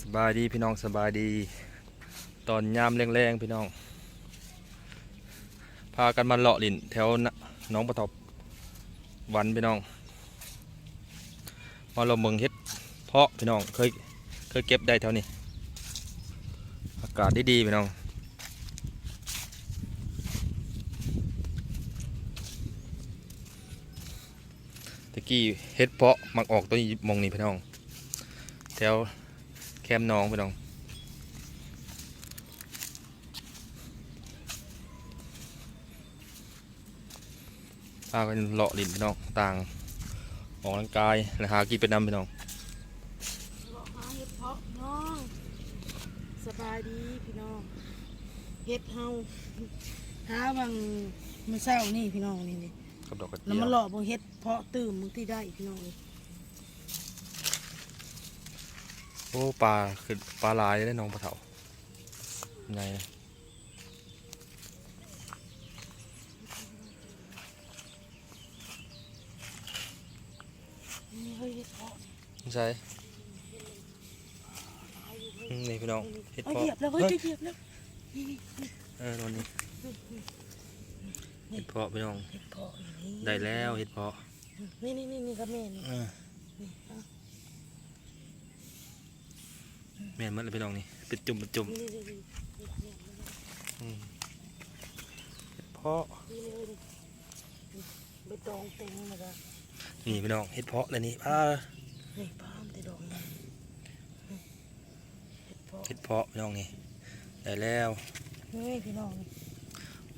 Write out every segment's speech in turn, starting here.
สบายดีพี่น้องสบายดี ตอนยามแรงๆพี่น้อง พากันมาเลาะลินแถวน้องปะทบวันพี่น้อง มาเราเมืองเฮ็ด เพาะพี่น้องเคยเคยเก็บได้แถวนี้ อากาศดีๆพี่น้องตะกี้เฮ็ดเพาะมักออกตัวนี้มองนี่พี่น้อง แถว มป์น้องพี่น้องพากันเลาะลินพี่น้องต่างออกกำลังกายและหากินเป็นนำพี่น้องเลาะหาเห็ดเพาะน้องสบายดีพี่น้องเห็ดเฮาหาบางมื้อเช้านี่พี่น้องนี่นี่กับดอกกระเจีแล้วยมาวเลาะบางเห็ดเพาะตื่มมึงที่ได้พี่น้องนี่ โอ้ปลาคือปลาลายได้น้องปลาเถาไงนะนี่เฮ้ยเห็ดเพาะใช่อืมนี่พี่น้องเฮ็ดเอาเพาะเหยียบแล้วเฮ้ยเฮ้ยเหยียบแล้วเออตอนนี้เฮ็ดเพาะพี่น้องเห็ดเพาะอย่างนี้ได้แล้วเฮ็ดเพาะนี่นี่นี่นี่ครับแม่นี่ เออ นี่เอา แม่นมันเลยพี่น้องนี่เป็นจุ่มเป็นจุ่มนี่นี่นี่นี่นี่อืมเฮ็ดเพาะนี่นี่นี่นี่ใบตองเต็มเลยนะนี่พี่น้องเฮ็ดเพาะเลยนี่อ่านี่พามแต่ดอกนี่เห็ดเพาะเฮ็ดเพาะพี่น้องนี่ได้แล้วนี่พี่น้องนี่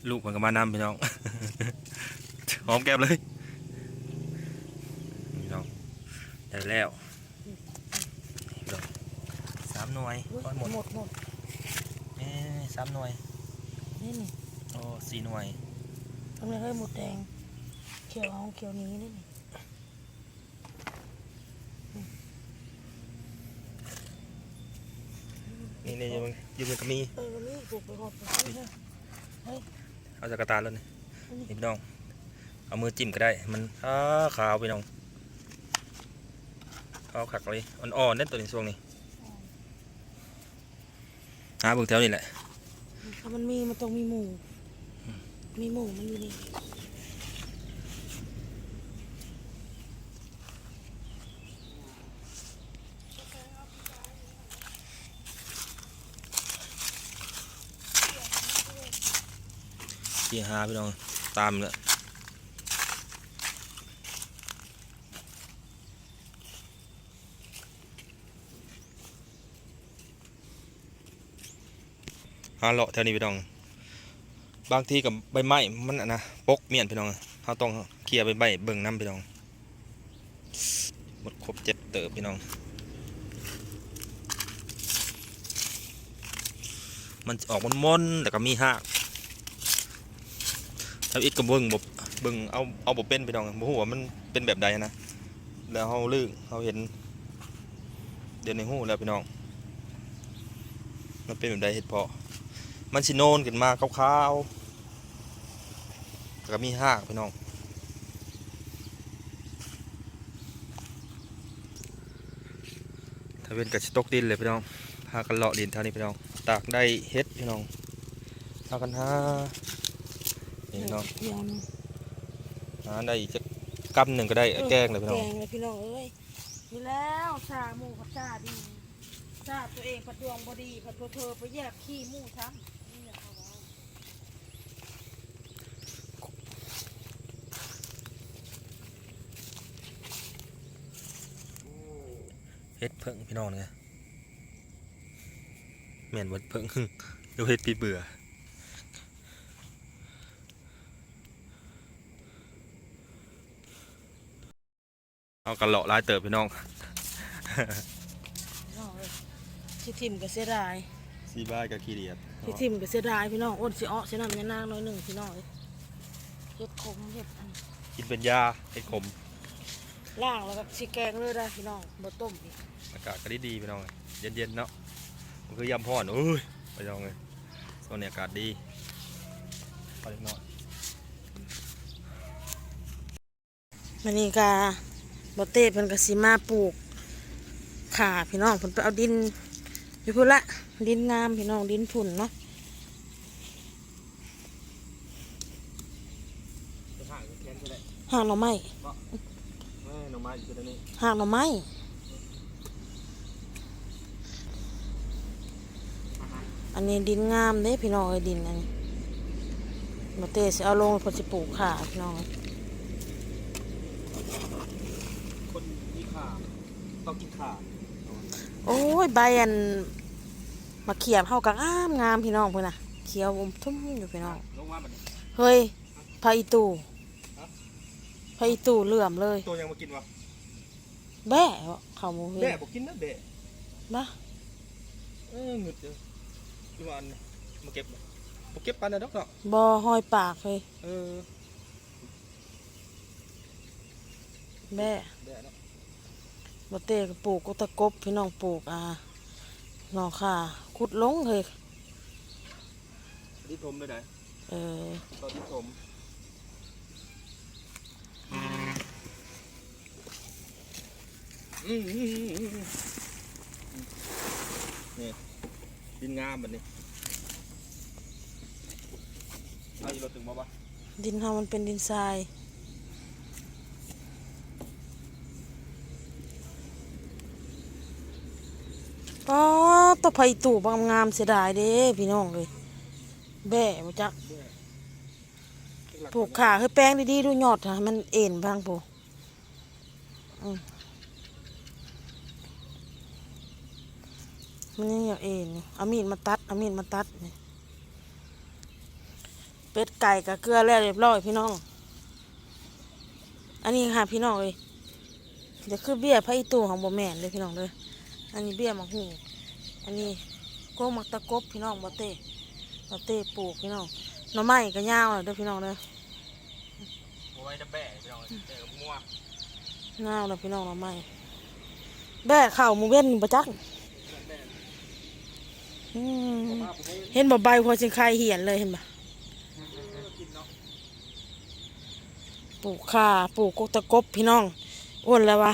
ลูกมันก็มานำพี่น้องหอมแก้มเลยพี่น้องได้แล้วนี่พี่น้องสามหน่วยอุ๊ยก้อนหมดหมดหมดเอ๊ะสามหน่วย นี่นี่โอ้สี่หน่วยทำไมเฮ้ยหมดแดงเขียวเอาเขียวนี้นี่นี่นี่นี่อยืมยืมมันก็มีเออนี่ปลูกไปหมดเลยนะเอาจากกระตาแล้วนี่นี่พี่น้อง เอามือจิ้มก็ได้ มันอ้าขาวพี่น้องขาวขักเลย อ่อนๆเน่นตัวนี้ช่วงนี้ หาเบิ่งแถวนี่แหละถ้ามันมีมันต้องมีหมูมีหมูมันอยู่นี่ที่หาพี่น้องตามเลย หาเลาะแถวนี้พี่น้อง บางทีกับใบไม้มันอะนะปกเมียนพี่น้องเขาต้องเคลียร์ใบไม้เบิ่งน้ำพี่น้องหมดครบเจ็ดเติบพี่น้อง มันออกมันมนแต่ก็มีหักถ้าอิดกับเบิ่งบบเบิ่งเอาเอาบบเป็นพี่น้องบ่ฮู้ว่ามันเป็นแบบใดนะแล้วเฮาลือเฮาเห็น เดี๋ยวในหู้แล้วพี่น้องมันเป็นแบบใดเห็ดเพาะ มันสิโนนขึ้นมาขาวๆแล้วก็มีหากพี่น้องถ้าเป็นกับสตอกดินเลยพี่น้องพากันเลาะดินเท่านี้พี่น้อง ตากได้เฮ็ดพี่น้องพากันหานี่พี่น้องเขียวนึงหาได้อีกจักกำหนึ่งก็ได้แกงเลยพี่น้องแกงเลยพี่น้องเอ้ยนี่แล้วชาหมูกับชาดีชาตัวเองผัดดวงบดีผัดเธอไปแยกขี้หมูซ้ำนี่แหละเขาว่า เฮ็ดเพิ่งพี่น้องเนี่ยแม่นวัดเพิ่งดูเฮ็ดปีเบื่อเอากันเลาะหลายเติบพี่น้องพี่น้องเอ้ยสิทิมก็เสียดายสีบ้ายกับขี้เดียดสิทิมก็เสียดายพี่น้องอ้นสิอ้อสิน้ำยานางน้อยหนึ่งพี่น้องเอ้ยเฮ็ดขมเฮ็ดอันกินเป็นยาเฮ็ดขม ล่างแล้วก็สิแกงเลยได้พี่น้องบ่ต้มอีกอากาศก็ดีดีพี่น้องเย็นเย็นๆเนาะมันคือยำพ่อนอุ้ยพี่น้องเลยโซนนี้อากาศดีพอเล็กน้อยมันนี่ก็บ่เต้เพิ่นก็สิมาปลูกข่าพี่น้องเพิ่นไปเอาดินอยู่พุ่นละดินงามพี่น้องดินพุ่นเนาะจะห่างแค้นก็ได้หางหน่อไม้เออหน่อไม้อยู่ตรงนี้หางหน่อไม้อันนี้ดินงามเด้พี่น้องเอ้ยดินอันนี้มาเตสิเอาลงเพอสิปลูกขาพี่น้องคนมีขาต้องกินขาโอ้ยใบอันมาเขียบเฮากังงามงามพี่น้องเพิ่นน่ะเขียวอมทุ่มอยู่พี่น้องลงมาบัดนี้เฮ้ยพาอีตู่พาอีตู่เหลื่อมเลย ตัวยังมากินวะ แบ่เข้าหมูเฮ้แบะยบอกกินนะแบะมาเออหงึดเด้อที่ว่าอันมาเก็บมาเก็บปานนะดอกเนาะบ่ห้อยปากเลยเออแบ่แบะเนาะบ่เตก็ปลูกกตะกบพี่น้องปลูกอ่าหนอค่ะขุดลงเฮ้ยดิถมเลยได้เออตอนดิถม นี่ดินงามแบบนี้เอาอีรถถึงมาปะดินเฮามันเป็นดินทรายป๊อดตะไผตู่บางงามเสียดายเด้พี่น้องเลย แบ่บ่จักปลูกขาคือแป้งดีๆดูยอดค่ะมันเอ็นบางปูอืม มันยังอยากเอ็นอยู่เอามีดมาตัดเอามีดมาตัดนี่เป็ดไก่กับเกลือแล้วเรียบร้อยพี่น้อง อันนี้ค่ะพี่น้องเลยเดี๋ยวคือเบี้ยพระอีตูของบ่แม่นเลยพี่น้องเลยอันนี้เบี้ยหมักหูอันนี้โก้หมักตะกบพี่น้องบ่เต้บ่เต้ปลูกพี่น้องหน่อไม้ก็ยาวเลยเด้อพี่น้องเด้อโอ้ยจะแบะไปเอาแบะกับงัวงาวแล้วพี่น้องเราไม่แบะเข่าหมูเว้นประจักอืม เห็นบ่ใบพอสิงไคเหี่ยนเลยเห็นบ่ปลูกข่าปลูกกกตะกบพี่น้องอ้วนแล้ววะ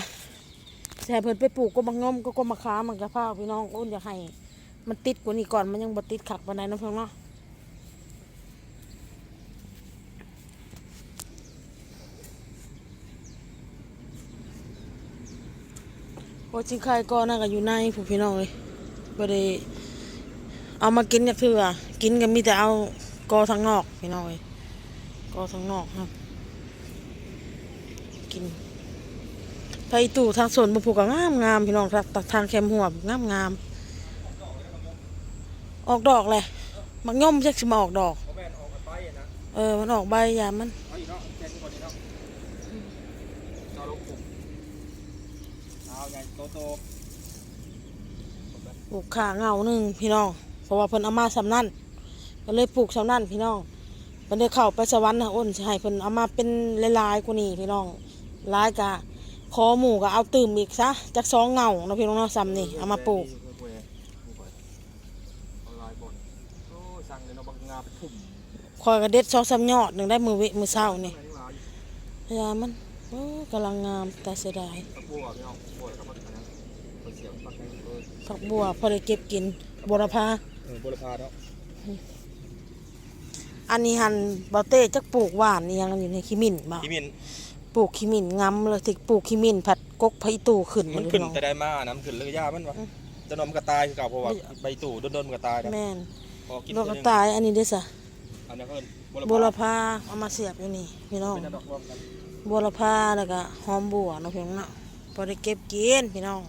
แต่เพิ่นไปปลูกก็บังงมก็ก็มาค้ามันกระเพราพี่น้องอ้วนอย่าให้ มันติดกว่านี้ก่อนมันยังบ่ติดขักปานใดนาะเพิ่นเนาะโอ้สิงไคก็น่าก็อยู่ในผู้พี่น้องเลยบ่ได้ เอามากินจักเทื่อกินก็มีแต่เอากอทางนอกพี่น้องเลยกอทางนอกครับ กินไปตู่ทางสวนบุผูกก็งามงามพี่น้องทางทางแคมหัวงามงามออกดอกเลยมักย่อมจักสิมาออกดอกเอาแบะออกกันไปอะนะเออ มันออกใบยามมันเอาอีกเนาะแกนก่อนดีเนาะเอาลงกลุ่มเอาใหญ่โตโตปลูกขาเงาหนึ่งพี่น้อง เพราะว่าเพิ่นเอามาสำนั่นก็เลยปลูกสำนั่นพี่น้องเพิ่นได้เข้าไปสวรรค์นะอ้นให้เพิ่นเอามาเป็นลายๆกว่านี้พี่น้องลายกะคอหมูก็เอาตื่มอีกซะจักสองเงาเนาะพี่น้องเนาะซ้ำนี่เอามาปลูกคอยกระเด็ดสองสามยอดหนึ่งได้มือเวมือเศร้านี่อันนี้มาอยู่พยามันกำลังงามแต่เสียดายตะบัวพี่น้องบัวแล้วก็มันอันนั้นมันเสียบปักในเออผักบัวพอได้เก็บกินบัวพา บัวพาเนาะอันนี้หันเบาเต้จักปลูกหวานนี่ยังอยู่ในขี้มินบ่าพี่มินปลูกขี้มินงำเลยที่ปลูกขี้มินผัดกกไผ่ตู่ขึ้นมันขึ้นพี่น้องแต่ได้มาน้ำขึ้นเลยยามันวะจะนอนมันก็ตายคือเก่าเพราะว่าใบตู่โดนๆมันก็ตายนะแม่นพอกินโลกตัวกระตายอันนี้เด้อสะอันนั้ก็บัวพาเอามาเสียบอยู่นี่พี่น้องเป็นดอกรวมกันบัวพาแล้วก็หอมบัวเนาะพี่น้องเนาะพอได้เก็บกินพี่น้อง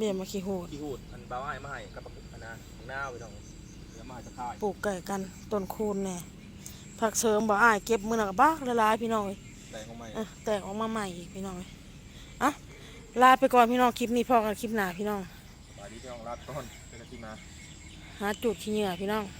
เบี้ยมาขี้หูดที่หูดอันบ้าไม้มาให้กับปะกุอันนะของหน้าไปตองเดี๋ยวมาให้จะคายปลูกไก่กันต้นคูณแน่ผักเสริมบ่อ้ายเก็บมือหนักบ้าละลายพี่น้องเอ้ยแตงของไม้อะแตกออกมาใหม่อีกพี่น้องเอ้ยอะลาไปก่อนพี่น้องคลิปนี้พอกันคลิปหน้าพี่น้องสบายดีที่ห้องรับต้นเป็นอาทิตย์มาหาจุดขี้เหงื่อพี่น้องส